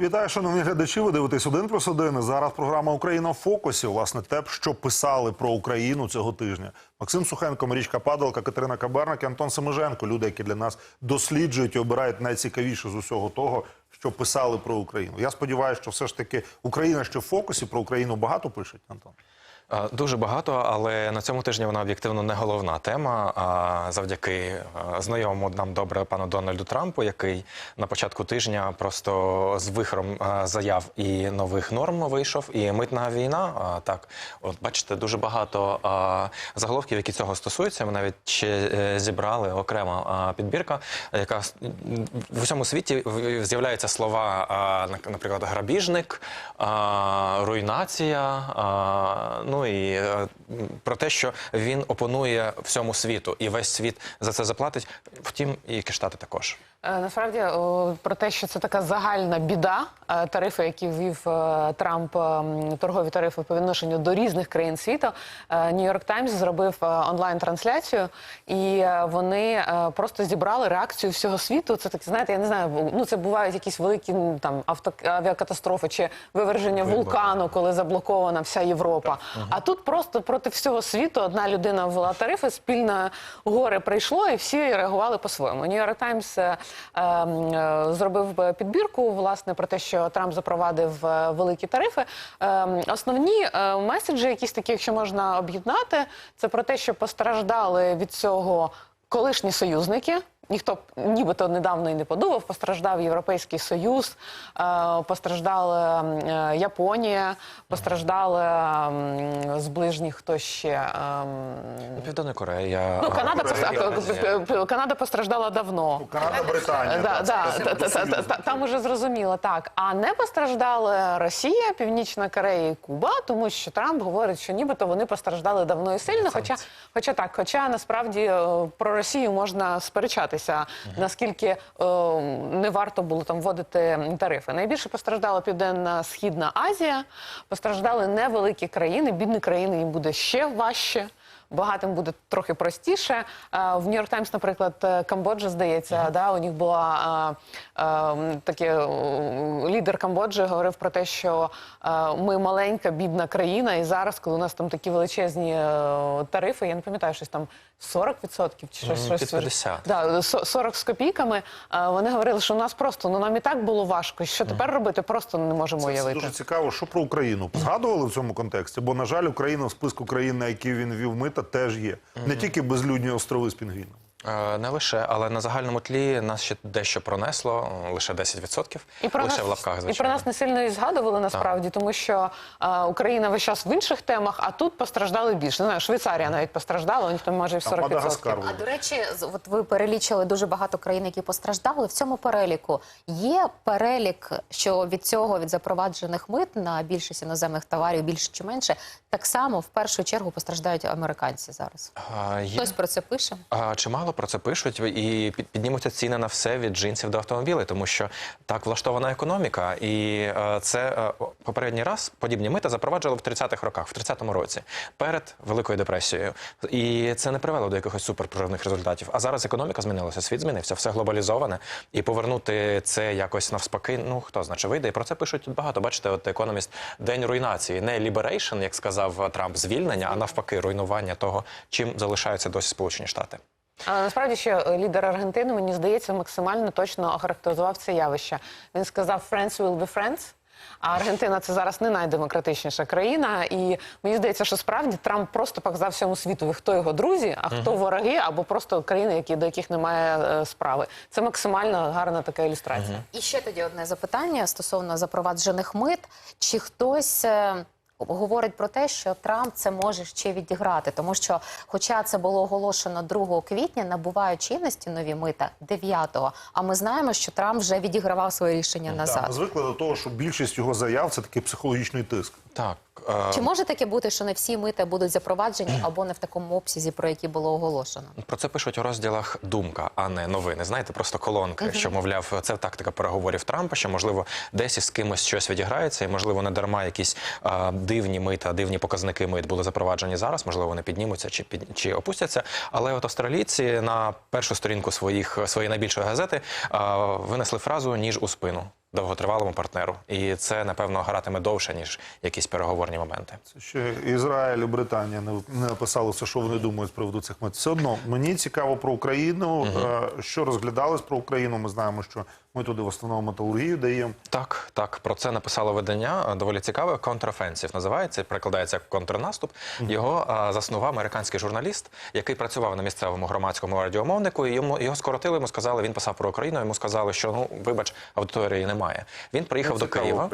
Вітаю, шановні глядачі. Ви дивитесь один плюс один. Зараз програма Україна в фокусі. Власне, те, що писали про Україну цього тижня. Максим Сухенко, Марічка Падалка, Катерина Каберник Антон Семиженко. Люди, які для нас досліджують і обирають найцікавіше з усього того, що писали про Україну. Я сподіваюся, що все ж таки Україна ще в фокусі. Про Україну багато пишуть, Антон. Е, Дуже багато, але на цьому тижні вона об'єктивно не головна тема. Завдяки е, знайомому нам добре пану Дональду Трампу, який на початку тижня просто з вихром е, заяв і нових норм вийшов. І митна війна. Так, от бачите, дуже багато заголовків, які цього стосуються. Ми навіть ще зібрали окрема підбірка, яка в усьому світі з'являються слова, на- наприклад, грабіжник, руйнація. Ну і е, про те, що він опонує всьому світу, і весь світ за це заплатить. Втім, і Штати також. Е, Насправді про те, що це така загальна біда, е, тарифи, які ввів е, Трамп, торгові тарифи по відношенню до різних країн світу. Нью-Йорк Таймс зробив е, онлайн-трансляцію, і вони просто зібрали реакцію всього світу. Це так, знаєте, я не знаю, ну це бувають якісь великі там авто авіакатастрофи чи виверження вулкану, коли заблокована вся Європа. А тут просто проти всього світу одна людина ввела тарифи, спільне горе прийшло, і всі реагували по-своєму. Нью-Йорк Таймс зробив е, підбірку власне про те, що Трамп запровадив е, великі тарифи. Ем, основні е, меседжі, якісь такі, якщо можна об'єднати, це про те, що постраждали від цього колишні союзники. Ніхто б нібито недавно і не подумав. Постраждав Європейський Союз, е, постраждала е, Японія, постраждали з ближніх хто ще. ем, Південна Корея. Ну, Канада, Корея, Канада постраждала давно. Канада, Британія. Да, так, да, та- та- та- та- Там уже зрозуміло, так. А не постраждали Росія, Північна Корея і Куба, тому що Трамп говорить, що нібито вони постраждали давно і сильно. Хоча, хоча так, хоча насправді е, про Росію можна сперечатися, наскільки е, не варто було там вводити тарифи. Найбільше постраждала Південна Східна Азія, постраждали невеликі країни, бідні країни їм буде ще важче. Багатим буде трохи простіше. Е, В Нью-Йорк Таймс, наприклад, е, Камбоджа, здається, да, у них була е, таке лідер Камбоджі говорив про те, що ми маленька бідна країна, і зараз, коли у нас там такі величезні тарифи, я не пам'ятаю, щось там 40% чи щось. Щось 50. Да, 40 з копійками. Вони говорили, що у нас просто ну нам і так було важко. Що тепер робити? Просто не можемо Це, це уявити. дуже цікаво, що про Україну згадували в цьому контексті, бо на жаль, Україна в списку країн, на які він вів мита, теж є не тільки безлюдні острови з пінгвіном. Е, Не лише, але на загальному тлі нас ще дещо пронесло, е, лише 10%. І про лише нас в лапках, і про нас не сильно і згадували насправді, тому що е, Україна весь час в інших темах, а тут постраждали більше. Не знаю, Швейцарія навіть постраждала, у них там майже в Там 40%. Мадагаскар. А до речі, з- от ви перелічили дуже багато країн, які постраждали. В цьому переліку є перелік, що від цього від запроваджених мит на більшість іноземних товарів, більше чи менше, так само в першу чергу постраждають американці зараз. А, є- Хтось про це пише. А, Чимало про це пишуть і під- піднімуться ціни на все від джинсів до автомобілів, тому що так влаштована економіка. І е, це е, попередній раз подібні мита запроваджували в 30-х роках, в 30-му році, перед Великою депресією. І це не привело до якихось суперпроривних результатів. А зараз економіка змінилася, світ змінився, все глобалізоване. І повернути це якось навспаки, ну хто знає, чи вийде. І про це пишуть багато. Бачите, от економіст день руйнації, не liberation, як сказав Трамп, звільнення, а навпаки, руйнування того, чим залишаються досі Сполучені Штати. А насправді ще е, лідер Аргентини, мені здається, максимально точно охарактеризував це явище. Він сказав «Friends will be friends». А Аргентина це зараз не найдемократичніша країна, і мені здається, що справді Трамп просто показав всьому світу, хто його друзі, а хто вороги, або просто країни, які до яких немає е, справи. Це максимально гарна така ілюстрація. І ще тоді одне запитання стосовно запроваджених мит. Чи хтось е, говорить про те, що Трамп це може ще відіграти? Тому що, хоча це було оголошено 2 квітня, набувають чинності нові мита 9-го, а ми знаємо, що Трамп вже відігравав своє рішення ну, назад. Так, звикли до того, що більшість його заяв це такий психологічний тиск. Так. Чи може таке бути, що не всі мита будуть запроваджені або не в такому обсязі, про які було оголошено? Про це пишуть у розділах думка, а не новини. Знаєте, просто колонки, що мовляв, це тактика переговорів Трампа, що можливо десь із кимось щось відіграється, і можливо не дарма якісь а, дивні мита, дивні показники мит були запроваджені зараз. Можливо, вони піднімуться чи під чи опустяться. Але от австралійці на першу сторінку своїх своєї найбільшої газети а, винесли фразу ніж у спину. Довготривалому партнеру. І це, напевно, гратиме довше, ніж якісь переговорні моменти. Це ще Ізраїль і Британія не, написали все, що вони думають з приводу цих мет. Все одно мені цікаво про Україну. угу. Що розглядалось про Україну? Ми знаємо, що ми туди в основному металургію даємо. Так, так, про це написало видання е, доволі цікаве. Контрафенсів називається, перекладається як контрнаступ. Його а, заснував американський журналіст, який працював на місцевому громадському радіомовнику. І йому його скоротили. Йому сказали, він писав про Україну. Йому сказали, що ну вибач, аудиторії немає. Він приїхав Ну, до Києва.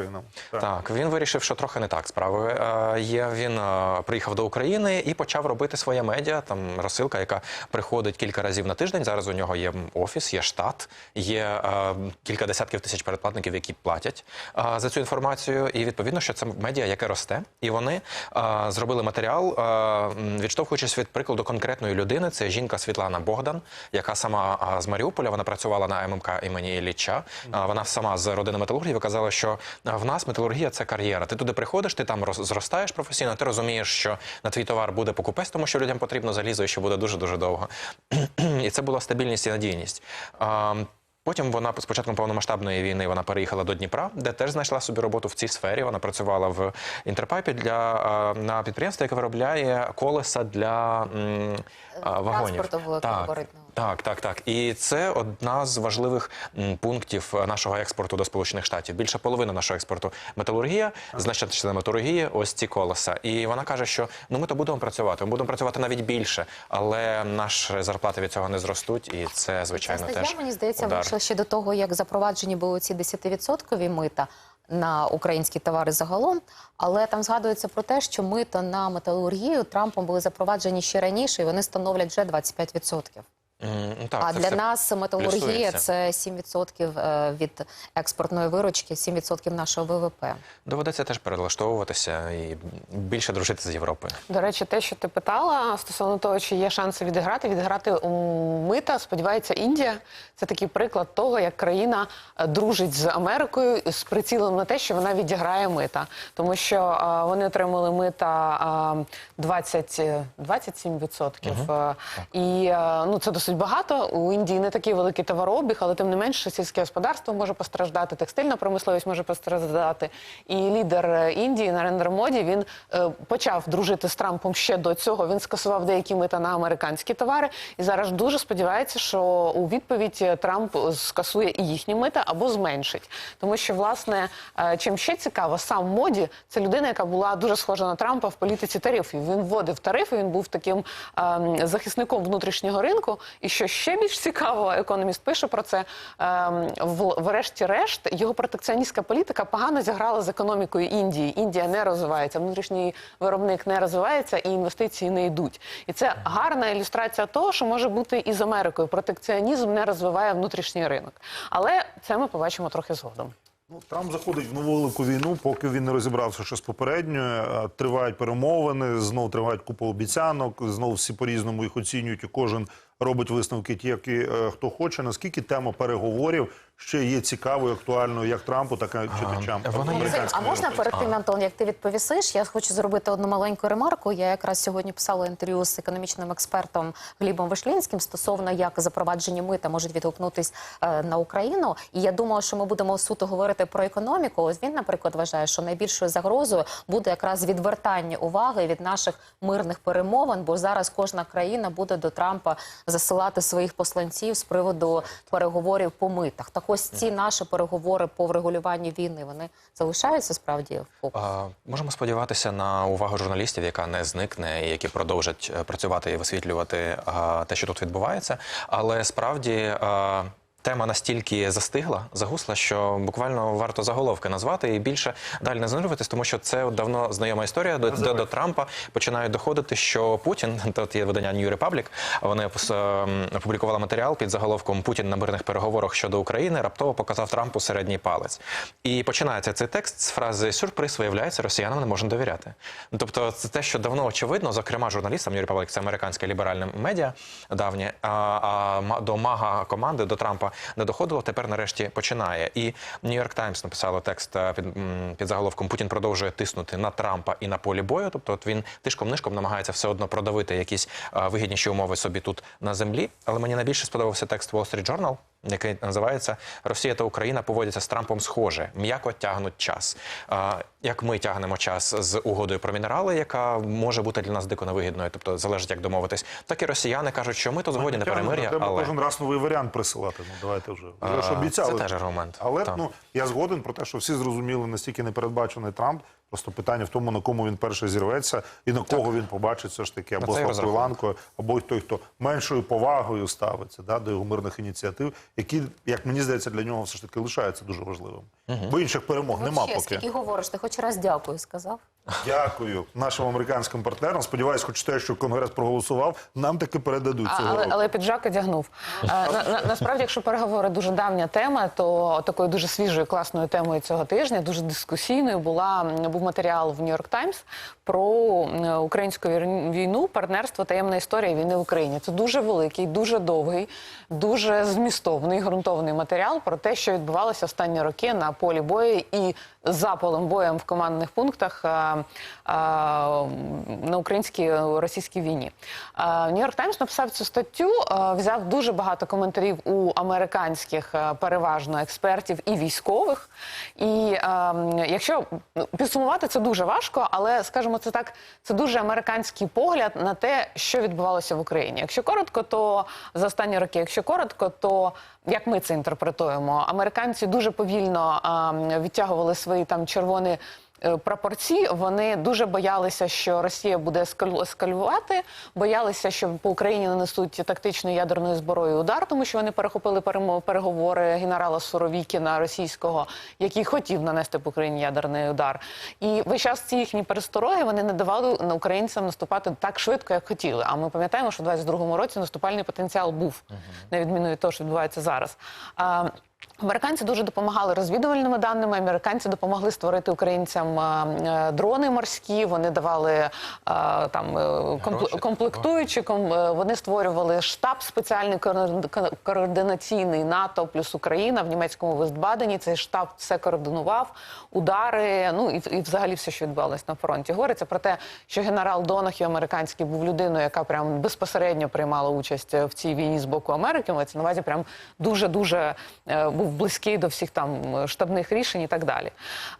Так. Так. він вирішив, що трохи не так справи е, є. Він е, приїхав до України і почав робити своє медіа. Там розсилка, яка приходить кілька разів на тиждень. Зараз у нього є офіс, є штат, є е, кілька десятків тисяч передплатників, які платять е, за цю інформацію. І відповідно, що це медіа, яке росте, і вони е, зробили матеріал, м, відштовхуючись від прикладу конкретної людини. Це жінка Світлана Богдан, яка сама е, з Маріуполя. Вона працювала на ММК імені Ілліча. Е, Вона сама з родини металургів казала, що в нас металургія це кар'єра. Ти туди приходиш, ти там роз- зростаєш професійно. Ти розумієш, що на твій товар буде покупець, тому що людям потрібно залізо і що буде дуже дуже довго. і це була стабільність і надійність. Потім вона з початком повномасштабної війни вона переїхала до Дніпра, де теж знайшла собі роботу в цій сфері. Вона працювала в інтерпайпі для а, на підприємстві, яке виробляє колеса для м, вагонів. Транспорту було Так, так, так. так. І це одна з важливих м, пунктів е, нашого експорту до Сполучених Штатів. Більше половини нашого експорту металургія, значна частина металургії, ось ці колеса. І вона каже, що ну ми то будемо працювати, ми будемо працювати навіть більше, але наші зарплати від цього не зростуть, і це звичайно Ця теж стаття, мені здається, удар. вийшла ще до того, як запроваджені були ці 10% мита на українські товари загалом. Але там згадується про те, що мито на металургію Трампом були запроваджені ще раніше, і вони становлять вже 25%. Ну, так, а це для все нас металургія плюсується. це 7% е, від експортної виручки, 7% нашого ВВП. доведеться теж перелаштовуватися і більше дружити з Європою. До речі, те, що ти питала стосовно того, чи є шанси відіграти, відіграти у мита, сподівається, Індія. Це такий приклад того, як країна е, дружить з Америкою з прицілом на те, що вона відіграє мита. Тому що е, вони отримали мита е, 20, е, 27%. Е, І ну, це досить багато. У Індії не такий великий товарообіг, але тим не менше сільське господарство може постраждати, текстильна промисловість може постраждати. І лідер е, Індії Нарендра Моді він е, почав дружити з Трампом ще до цього. Він скасував деякі мита на американські товари. І зараз дуже сподівається, що у відповідь Трамп скасує і їхні мита або зменшить. Тому що, власне, е, чим ще цікаво, сам моді це людина, яка була дуже схожа на Трампа в політиці тарифів. Він вводив тарифи, він був таким ем, захисником внутрішнього ринку. І що ще більш цікаво, економіст пише про це. ем, Врешті-решт, його протекціоністська політика погано зіграла з економікою Індії. Індія не розвивається, внутрішній виробник не розвивається і інвестиції не йдуть. І це гарна ілюстрація того, що може бути і з Америкою. Протекціонізм не розвиває внутрішній ринок. Але це ми побачимо трохи згодом. Ну, Трамп заходить в нову велику війну, поки він не розібрався, що з попередньою. Е, Тривають перемовини, знову тривають купа обіцянок, знову всі по-різному їх оцінюють, і кожен робить висновки ті, які е, хто хоче. Наскільки тема переговорів ще є цікавою, актуальною як Трампу, так і читачам вона є. А можна перед тим, Антон, як ти відповісиш, я хочу зробити одну маленьку ремарку. Я якраз сьогодні писала інтерв'ю з економічним експертом Глібом Вишлінським стосовно як запровадження мита можуть відгукнутись е, на Україну. І я думала, що ми будемо суто говорити про економіку. Ось він, наприклад, вважає, що найбільшою загрозою буде якраз відвертання уваги від наших мирних перемовин, бо зараз кожна країна буде до Трампа засилати своїх посланців з приводу переговорів по митах. Так ось ці наші переговори по врегулюванню війни вони залишаються справді в фокусі? А, Можемо сподіватися на увагу журналістів, яка не зникне, і які продовжать е, працювати і висвітлювати а, те, що тут відбувається. Але справді. а, Тема настільки застигла, загусла, що буквально варто заголовки назвати і більше далі не занурюватись, тому що це давно знайома історія. До, до, до Трампа починають доходити, що Путін, тут є видання New Republic, вони ем, опублікували матеріал під заголовком Путін на мирних переговорах щодо України раптово показав Трампу середній палець. І починається цей текст з фрази Сюрприз виявляється, росіянам не можна довіряти. Тобто, це те, що давно очевидно, зокрема журналістам New Republic, це американське ліберальне медіа давнє, а, а до мага команди до Трампа не доходило. Тепер нарешті починає. І Нью-Йорк Таймс написало текст е, під, під заголовком Путін продовжує тиснути на Трампа і на полі бою. Тобто, от він тишком-нишком намагається все одно продавити якісь е, вигідніші умови собі тут на землі. Але мені найбільше сподобався текст Wall Street Journal, який називається Росія та Україна поводяться з Трампом схоже, м'яко тягнуть час. Як ми тягнемо час з угодою про мінерали, яка може бути для нас дико невигідною, тобто залежить як домовитись, так і росіяни кажуть, що ми то згодні на перемир'я, Треба але кожен раз новий варіант присилати. Ну давайте вже. А, обіцяли. це теж аргумент, Але так. ну я згоден про те, що всі зрозуміли настільки непередбачений Трамп. Просто питання в тому, на кому він перше зірветься, і на кого він побачить все ж таки або і Славко або й той, хто меншою повагою ставиться да, до його мирних ініціатив, які, як мені здається, для нього все ж таки лишаються дуже важливими. Бо інших перемог нема Вообще, поки. скільки говориш, ти хоч раз дякую сказав. Дякую нашим американським партнерам. Сподіваюсь, хоч те, що конгрес проголосував, нам таки передадуть цього але, року. але піджак одягнув. Е, на, на, насправді, якщо переговори дуже давня тема, то такою дуже свіжою класною темою цього тижня, дуже дискусійною була був матеріал в Нью-Йорк Таймс про українську війну, партнерство, таємна історія війни в Україні. Це дуже великий, дуже довгий, дуже змістовний, ґрунтовний матеріал про те, що відбувалося останні роки на полі бою і за полем боєм в командних пунктах а, а, на українській російській війні. Нью-Йорк Таймс написав цю статтю, а, взяв дуже багато коментарів у американських а, переважно експертів і військових. І а, якщо ну, підсумувати це дуже важко, але скажімо це так, це дуже американський погляд на те, що відбувалося в Україні. Якщо коротко, то за останні роки, якщо коротко, то як ми це інтерпретуємо, американці дуже повільно а, відтягували свої там червоні. Е, Прапорці вони дуже боялися, що Росія буде ескалю- ескалювати, боялися, що по Україні нанесуть тактичною ядерною зброєю удар, тому що вони перехопили переговори генерала Суровікіна російського, який хотів нанести по Україні ядерний удар. І весь час ці їхні перестороги вони не давали на українцям наступати так швидко, як хотіли. А ми пам'ятаємо, що в 22-му році наступальний потенціал був на відміну від того, що відбувається зараз. Американці дуже допомагали розвідувальними даними. Американці допомогли створити українцям е, е, дрони морські. Вони давали е, там комплектуючі. ком- Вони створювали штаб спеціальний коорди- координаційний НАТО плюс Україна в німецькому Вестбадені. Цей штаб все координував, удари. Ну і, і взагалі все, що відбувалось на фронті. Говориться про те, що генерал Донахів американський був людиною, яка прям безпосередньо приймала участь в цій війні з боку Америки. Мається на увазі прям дуже дуже був близький до всіх там е, штабних рішень і так далі.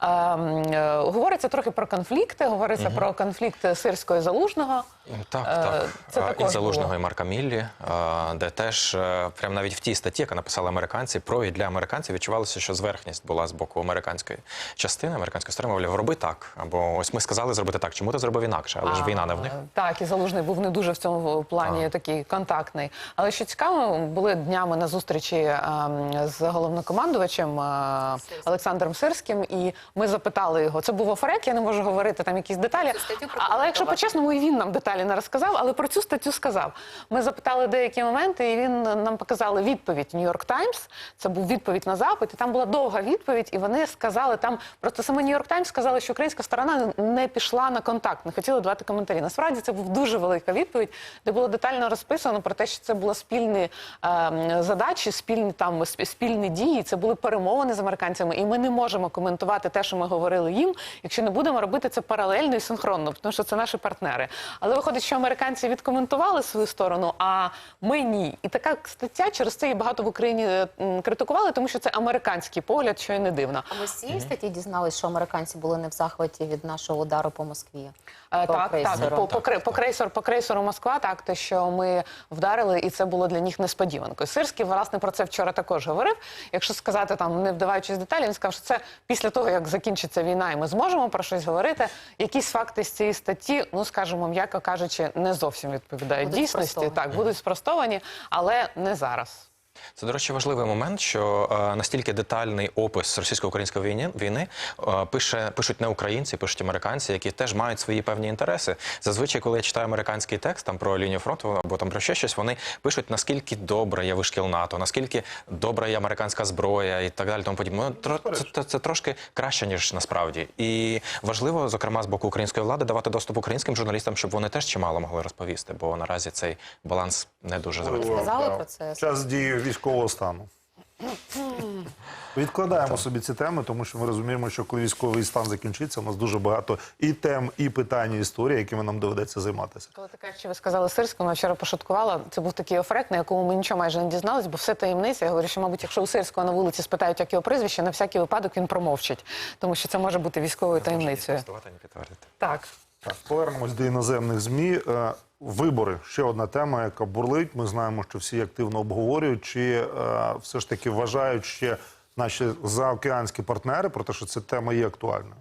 Е, м, е, говориться трохи про конфлікти. Говориться про конфлікт Сирського і Залужного. Так, Е, так. це також і Залужного, було. і Марка Міллі, де теж е, прямо навіть в тій статті, яка написали американці, про і для американців відчувалося, що зверхність була з боку американської частини, американської сторони, мовляв, роби так. Або ось ми сказали зробити так. Чому ти зробив інакше? Але ж війна не в них. Так, і Залужний був не дуже в цьому плані такий контактний. Але що цікаво, були днями на зустрічі ем, з головнокомандувачем е, Олександром Сирським, і ми запитали його. Це був офрек, я не можу говорити там якісь деталі. А- Але якщо по-чесному, і він нам деталі не розказав, але про цю статтю сказав. Ми запитали деякі моменти, і він нам показали відповідь Нью-Йорк Таймс. Це був відповідь на запит, і там була довга відповідь, і вони сказали там, просто саме Нью-Йорк Таймс сказали, що українська сторона не пішла на контакт, не хотіла давати коментарі. Насправді це був дуже велика відповідь, де було детально розписано про те, що це були спільні е, задачі, спільні там спільні дії. Це були перемовини з американцями, і ми не можемо коментувати те, що ми говорили їм, якщо не будемо робити це паралельно і синхронно, тому що це наші партнери. Але виходить, що американці відкоментували свою сторону, а ми ні. І така стаття через це і багато в Україні е, м, критикували, тому що це американський погляд, що й не дивно. А ми з цієї статті дізналися, що американці були не в захваті від нашого удару по Москві. Е, По Так, крейсеру. так, по, по, кре- по крейсеру, по крейсеру Москва, так те, що ми вдарили, і це було для них несподіванкою. Сирський власне про це вчора також говорив. Якщо сказати там, не вдаваючись в деталі, він сказав, що це після того, як закінчиться війна, і ми зможемо про щось говорити. Якісь факти з цієї статті, ну скажімо, м'яко кажучи, не зовсім відповідає Будуть дійсності. Так, будуть спростовані, але не зараз. Це, до речі, важливий момент, що е, настільки детальний опис російсько-української війни, війни е, пише, пишуть не українці, пишуть американці, які теж мають свої певні інтереси. Зазвичай, коли я читаю американський текст там про лінію фронту або там про ще щось, вони пишуть наскільки добре є вишкіл НАТО, наскільки добра є американська зброя і так далі. Тому подібне. Ну, тро- це, це, це трошки краще ніж насправді. І важливо, зокрема, з боку української влади давати доступ українським журналістам, щоб вони теж чимало могли розповісти, бо наразі цей баланс не дуже зрозумілий. сказали про це? Час дії військового стану. Відкладаємо собі ці теми, тому що ми розуміємо, що коли військовий стан закінчиться, у нас дуже багато і тем, і питань, і історії, якими нам доведеться займатися. Коли кажеш, що ви сказали Сирському, я вчора пошуткувала. Це був такий офрект, на якому ми нічого майже не дізнались, бо все таємниця. Я говорю, що, мабуть, якщо у Сирського на вулиці спитають, як його прізвище, на всякий випадок він промовчить, тому що це може бути військовою таємницею. Не підтвердити. Так. Так, повернемось до іноземних змі. Е, Вибори ще одна тема, яка бурлить. Ми знаємо, що всі активно обговорюють. Чи е, все ж таки вважають ще наші заокеанські партнери про те, що ця тема є актуальною?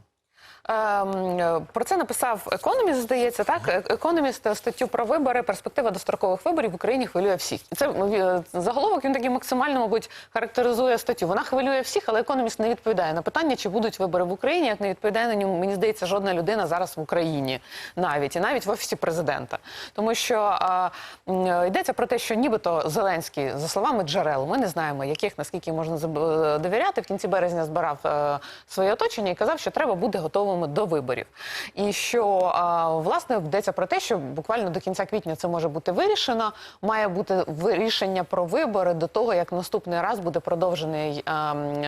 Ем, Про це написав економіст, здається, так. Е- Економіст е, статтю про вибори, перспектива дострокових виборів в Україні хвилює всіх. Це е, заголовок він такий максимально, мабуть, характеризує статтю. Вона хвилює всіх, але економіст не відповідає на питання, чи будуть вибори в Україні, як не відповідає на ньому, мені здається, жодна людина зараз в Україні навіть і навіть в офісі президента. Тому що м, йдеться про те, що нібито Зеленський, за словами джерел, ми не знаємо, яких наскільки можна довіряти. В кінці березня збирав е, своє оточення і казав, що треба бути готовими до виборів. І що власне йдеться про те, що буквально до кінця квітня це може бути вирішено. Має бути вирішення про вибори до того, як наступний раз буде продовжений е,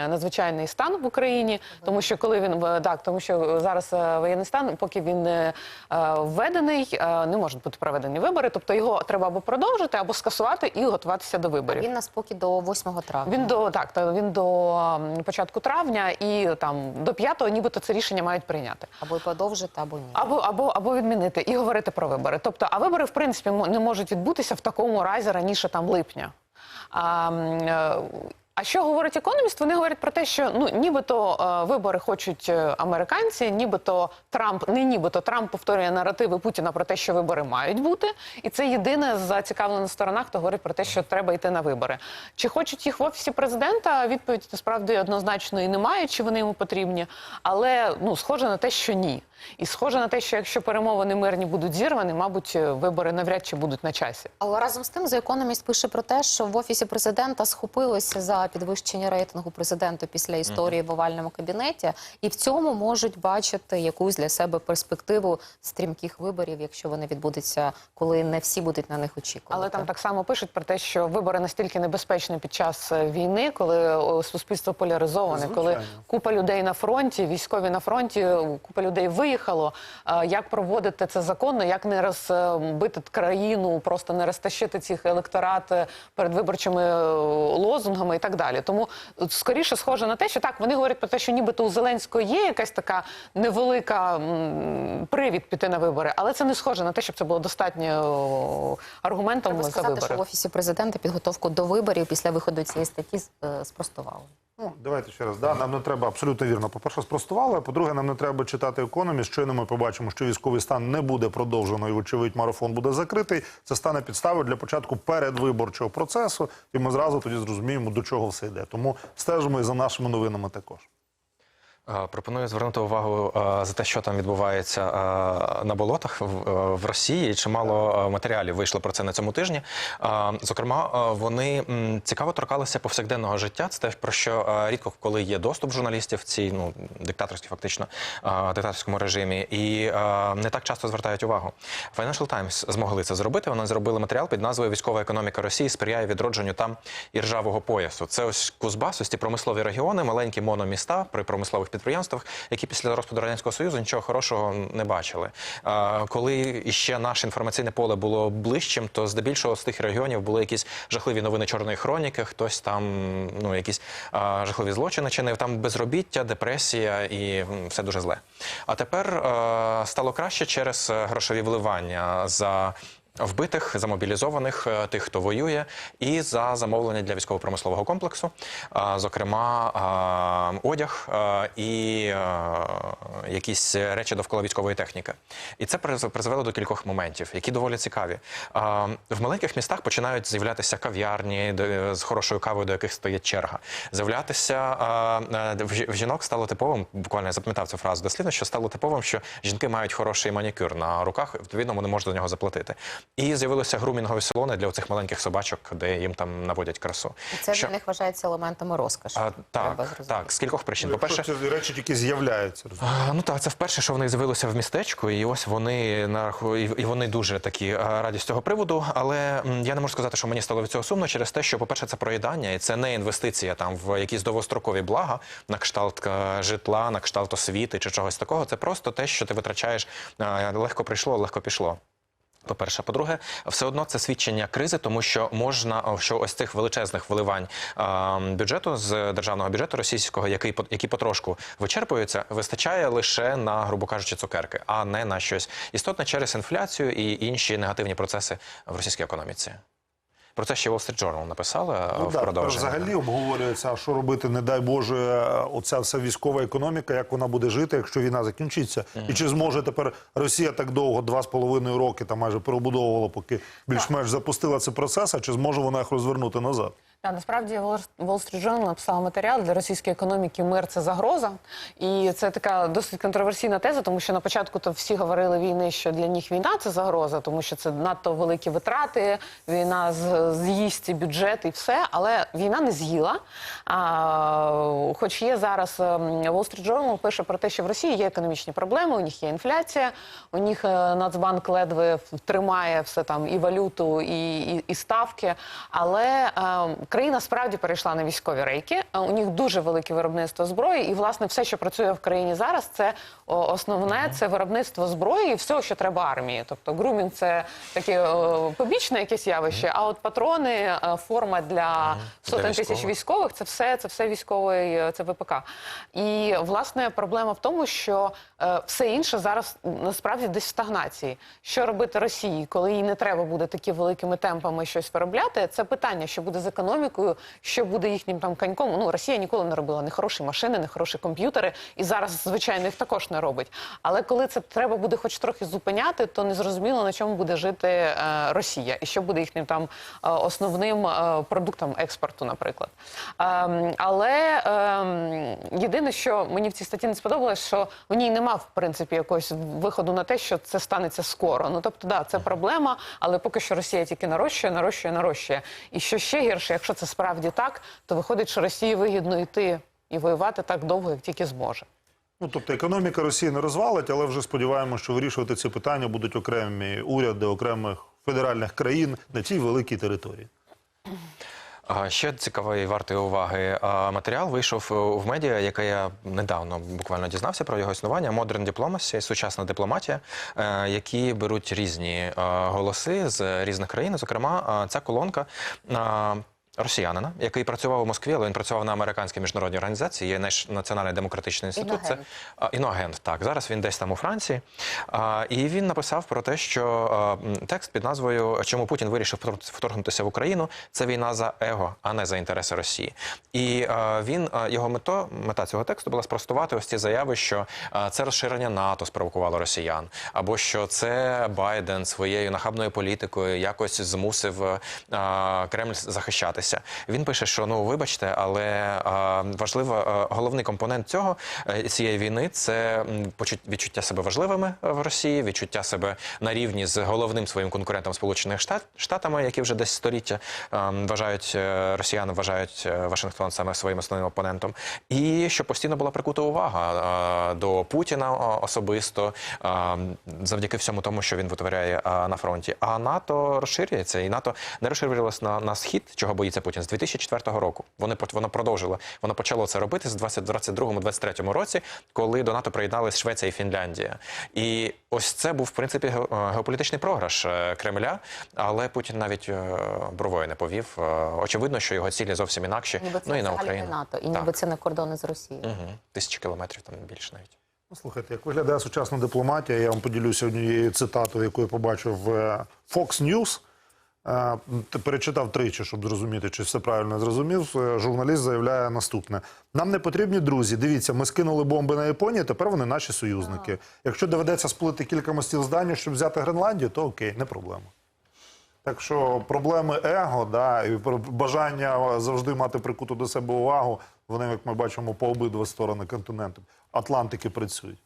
надзвичайний стан в Україні, тому що коли він так, тому що зараз е, воєнний стан, поки він не е, введений, е, не можуть бути проведені вибори. Тобто його треба або продовжити, або скасувати і готуватися до виборів. Він нас поки до 8 травня. Він до так, та він до початку травня і там до п'ятого, нібито це рішення мають прийняти. або подовжити, або ні. Або, або, або відмінити і говорити про вибори. Тобто, а вибори, в принципі, не можуть відбутися в такому разі раніше там липня. А, е, а що говорить економіст? Вони говорять про те, що ну нібито е, вибори хочуть е, американці, нібито Трамп, не нібито Трамп повторює наративи Путіна про те, що вибори мають бути, і це єдине зацікавлена сторона, хто говорить про те, що треба йти на вибори. Чи хочуть їх в офісі президента? Відповідь насправді однозначно і немає, чи вони йому потрібні, але ну схоже на те, що ні. І схоже на те, що якщо перемовини мирні будуть зірвані, мабуть, вибори навряд чи будуть на часі. Але разом з тим, The Economist пише про те, що в офісі президента схопилися за підвищення рейтингу президенту після історії в овальному кабінеті, і в цьому можуть бачити якусь для себе перспективу стрімких виборів, якщо вони відбудуться, коли не всі будуть на них очікувати. Але там так само пишуть про те, що вибори настільки небезпечні під час е, війни, коли суспільство поляризоване, коли купа людей на фронті, військові на фронті, е, купа людей виїхало. Е, Як проводити це законно, як не розбити країну, просто не розтащити цих електорат е, перед виборчими е, лозунгами і так далі. Тому скоріше схоже на те, що так вони говорять про те, що нібито у Зеленського є якась така невелика м, привід піти на вибори, але це не схоже на те, щоб це було достатньо о, аргументом Треба за сказати, вибори. що в офісі президента підготовку до виборів після виходу цієї статті е, спростували. Ну, давайте ще раз. Да, нам не треба абсолютно вірно. По-перше, спростували. А по-друге, нам не треба читати економіст. Щойно ми побачимо, що військовий стан не буде продовжено і, вочевидь, марафон буде закритий. Це стане підставою для початку передвиборчого процесу, і ми зразу тоді зрозуміємо, до чого все йде. Тому стежимо і за нашими новинами також. Е, Пропоную звернути увагу е, за те, що там відбувається е, на болотах в, Росії. Чимало матеріалів вийшло про це на цьому тижні. Зокрема, вони цікаво торкалися повсякденного життя. Це те, про що рідко коли є доступ журналістів в цій ну диктаторській, фактично диктаторському режимі, і не так часто звертають увагу. Financial Times змогли це зробити. Вони зробили матеріал під назвою Військова економіка Росії сприяє відродженню там іржавого поясу. Це ось Кузбас, ось ці промислові регіони, маленькі мономіста при промислових підприємствах, які після розпаду радянського союзу нічого хорошого не бачили. Коли іще наше інформаційне поле було ближчим, то здебільшого з тих регіонів були якісь жахливі новини чорної хроніки. Хтось там ну якісь жахливі злочини чинив. Там безробіття, депресія і все дуже зле. А тепер стало краще через е, грошові вливання за. Вбитих, замобілізованих, е, тих, хто воює, і за замовлення для військово-промислового комплексу, зокрема одяг і якісь речі довкола військової техніки. І це приз- призвело до кількох моментів, які доволі цікаві. В маленьких містах починають з'являтися кав'ярні з хорошою кавою, до яких стоїть черга. З'являтися е, в жінок стало типовим. Буквально я запам'ятав цю фразу дослівно, що стало типовим, що жінки мають хороший манікюр на руках, відповідно, вони можуть за нього заплатити. І з'явилися грумінгові салони для оцих маленьких собачок, де їм там наводять красу. І це Що- для них вважається елементами розкоші. А, так, так, з кількох причин. По-перше, Якщо ці речі тільки з'являються. Ну так, це вперше, що вони з'явилися в містечку, і ось вони нараху... і вони дуже такі раді з цього приводу. Але я не можу сказати, що мені стало від цього сумно через те, що, по-перше, це проїдання, і це не інвестиція там в якісь довгострокові блага на кшталт е, житла, на кшталт освіти чи чогось такого. Це просто те, що ти витрачаєш легко прийшло, легко пішло. По-перше, по-друге, все одно це свідчення кризи, тому що можна що ось цих величезних вливань бюджету з державного бюджету російського, який які потрошку вичерпуються, вистачає лише на, грубо кажучи, цукерки, а не на щось істотне через інфляцію і інші негативні процеси в російській економіці. Про це ще Wall Street Journal написали е, Ну, в продовження. взагалі обговорюється, а що робити, не дай Боже, оця вся військова економіка, як вона буде жити, якщо війна закінчиться. І чи зможе тепер Росія так довго, два з половиною роки, там майже перебудовувала, поки більш-менш запустила цей процес, а чи зможе вона їх розвернути назад? Та насправді Wall Street Journal написав матеріал для російської економіки. Мир це загроза, і це така досить контроверсійна теза, тому що на початку то всі говорили війни, що для них війна це загроза, тому що це надто великі витрати. Війна з'їсть бюджет і все. Але війна не з'їла. А, хоч є зараз ем, Wall Street Journal пише про те, що в Росії є економічні проблеми, у них є інфляція, у них е, Нацбанк ледве тримає все там і валюту, і, і, і ставки. Але е, країна справді перейшла на військові рейки. Е, У них дуже велике виробництво зброї, і власне все, що працює в країні зараз, це основне це виробництво зброї і всього, що треба армії. Тобто грумінг це таке побічне якесь явище. А от патрони, е, форма для сотень тисяч військових. це все, це все військовий, е, це ВПК. І власне проблема в тому, що все інше зараз насправді десь в стагнації. Що робити Росії, коли їй не треба буде такі великими темпами щось виробляти? Це питання, що буде з економікою, що буде їхнім там коньком. Ну Росія ніколи не робила не хороші машини, не хороші комп'ютери, і зараз звичайно їх також не робить. Але коли це треба буде хоч трохи зупиняти, то не зрозуміло на чому буде жити е, Росія і що буде їхнім там е, основним е, продуктом експорту, наприклад. Ем, але ем, єдине, що мені в цій статті не сподобалось, що в ній нема в принципі якогось виходу на те, що це станеться скоро. Ну тобто, да, це проблема, але поки що Росія тільки нарощує, нарощує, нарощує. І що ще гірше, якщо це справді так, то виходить, що Росії вигідно йти і воювати так довго, як тільки зможе. Ну, тобто економіка Росії не розвалить, але вже сподіваємося, що вирішувати ці питання будуть окремі уряди окремих федеральних країн на цій великій території. Ще цікавий вартий уваги матеріал вийшов е, в медіа, яке я недавно буквально дізнався про його існування. Modern Diplomacy, сучасна дипломатія, е, які беруть різні е, голоси з різних країн. Зокрема, ця колонка. Росіянина, який працював у Москві, але він працював на американській міжнародній організації, є наш національний демократичний інститут. Це Іногент. а, Іноагент, так. Зараз він десь там у Франції. А, і він написав про те, що а, текст під назвою Чому Путін вирішив втор- вторгнутися в Україну це війна за его, а не за інтереси Росії. І а, він а, його мето, мета цього тексту була спростувати ось ці заяви, що а, це розширення НАТО спровокувало росіян, або що це Байден своєю нахабною політикою якось змусив а, Кремль захищатися. Він пише, що ну вибачте, але важливо, а, головний компонент цього е, цієї війни це відчуття себе важливими в Росії, відчуття себе на рівні з головним своїм конкурентом Сполучених Штат, Штатами, які вже десь століття е, вважають е, росіяни, вважають е, Вашингтон саме своїм основним опонентом, і що постійно була прикута увага е, до Путіна е, особисто е, завдяки всьому тому, що він витворяє е, на фронті. А НАТО розширюється, і НАТО не розширювалось на, на схід, чого боїться Путін з 2004 року. Вони воно продовжило, воно почало це робити з 2022-2023 році, коли до НАТО приєднались Швеція і Фінляндія. І ось це був в принципі е, геополітичний програш е, Кремля, але Путін навіть е, бровою не повів. Очевидно, що його цілі зовсім інакші. Ніби це ну і на Україну. НАТО, і Так. ніби це не кордони з Росією. Угу. Тисячі кілометрів там більше навіть. Ну, Слухайте, як виглядає сучасна дипломатія, я вам поділюся однією цитатою, яку я побачив в Fox News. Е, Перечитав тричі, щоб зрозуміти, чи все правильно зрозумів. Е, Журналіст заявляє наступне: нам не потрібні друзі. Дивіться, ми скинули бомби на Японію, тепер вони наші союзники. Якщо доведеться сплити кілька мостів здання, щоб взяти Гренландію, то окей, не проблема. Так що проблеми его, да, і бажання завжди мати прикуту до себе увагу, вони, як ми бачимо, по обидва сторони континенту. Атлантики працюють.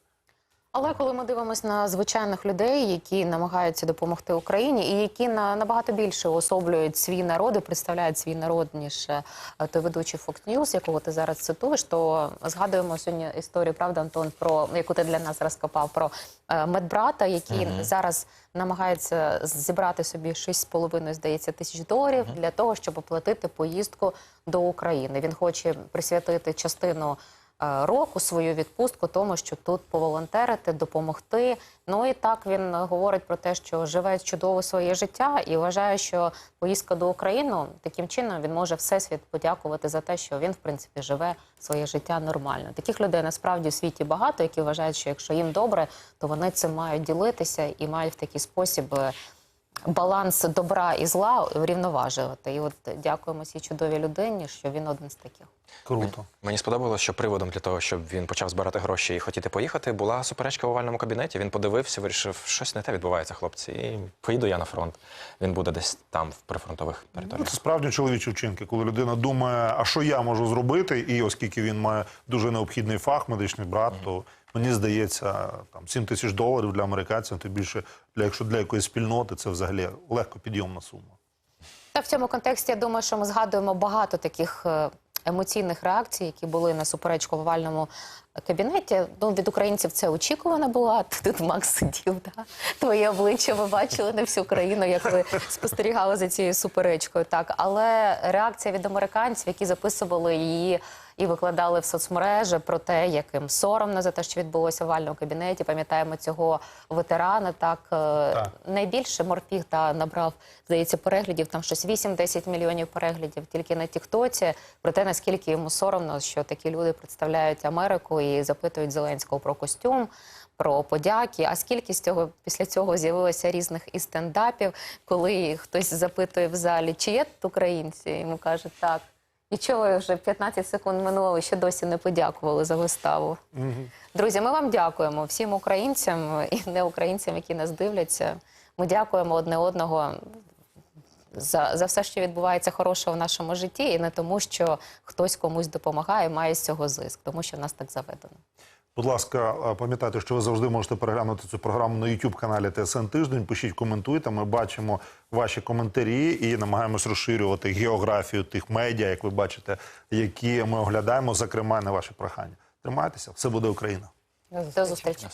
Але коли ми дивимося на звичайних людей, які намагаються допомогти Україні, і які на набагато більше особлюють свій народ і представляють свій народ, ніж е, той ведучий Fox News, якого ти зараз цитуєш, то згадуємо сьогодні історію, правда, Антон, про яку ти для нас розкопав про е, медбрата, який зараз намагається зібрати собі 6,5, здається, тисяч доларів для того, щоб оплатити поїздку до України. Він хоче присвятити частину року свою відпустку тому, щоб тут поволонтерити, допомогти. Ну і так він говорить про те, що живе чудово своє життя і вважає, що поїздка до України таким чином він може всесвіт подякувати за те, що він в принципі живе своє життя нормально. Таких людей насправді в світі багато, які вважають, що якщо їм добре, то вони цим мають ділитися і мають в такий спосіб. е, Баланс добра і зла врівноважувати. І от дякуємо цій чудовій людині, що він один з таких. Круто. Мені сподобалося, що приводом для того, щоб він почав збирати гроші і хотіти поїхати, була суперечка в овальному кабінеті. Він подивився, вирішив, щось не те відбувається, хлопці. І поїду я на фронт. Він буде десь там, в прифронтових Ну, територіях. це справді чоловічі вчинки, коли людина думає, а що я можу зробити, і оскільки він має дуже необхідний фах, медичний брат, то мені здається, там 7 тисяч доларів для американців, тим більше для якщо для якоїсь спільноти, це взагалі легко підйомна сума. Та в цьому контексті я думаю, що ми згадуємо багато таких е, емоційних реакцій, які були на суперечку в овальному кабінеті. Ну, від українців це очікувано було. Ти Тут Макс сидів, да? твоє обличчя ви бачили на всю країну, як ви спостерігали за цією суперечкою. Так, але реакція від американців, які записували її. І викладали в соцмережі про те, яким соромно за те, що відбулося в овальному кабінеті. Пам'ятаємо цього ветерана. Так, так. найбільше морфіг та набрав здається переглядів. Там щось 8-10 мільйонів переглядів тільки на Тіктоці. Про те, наскільки йому соромно, що такі люди представляють Америку і запитують Зеленського про костюм. Про подяки, а скільки з цього після цього з'явилося різних і стендапів, коли хтось запитує в залі, чи є тут українці, йому кажуть так. І чого вже 15 секунд минуло, ще досі не подякували за виставу. Друзі, ми вам дякуємо всім українцям і не українцям, які нас дивляться. Ми дякуємо одне одного за, за все, що відбувається хорошого в нашому житті, і не тому, що хтось комусь допомагає, має з цього зиск, тому що нас так заведено. Будь ласка, пам'ятайте, що ви завжди можете переглянути цю програму на youtube каналі ТСН Тиждень. Пишіть, коментуйте. Ми бачимо ваші коментарі і намагаємось розширювати географію тих медіа, як ви бачите, які ми оглядаємо, зокрема на ваші прохання. Тримайтеся, все буде Україна. До зустрічі.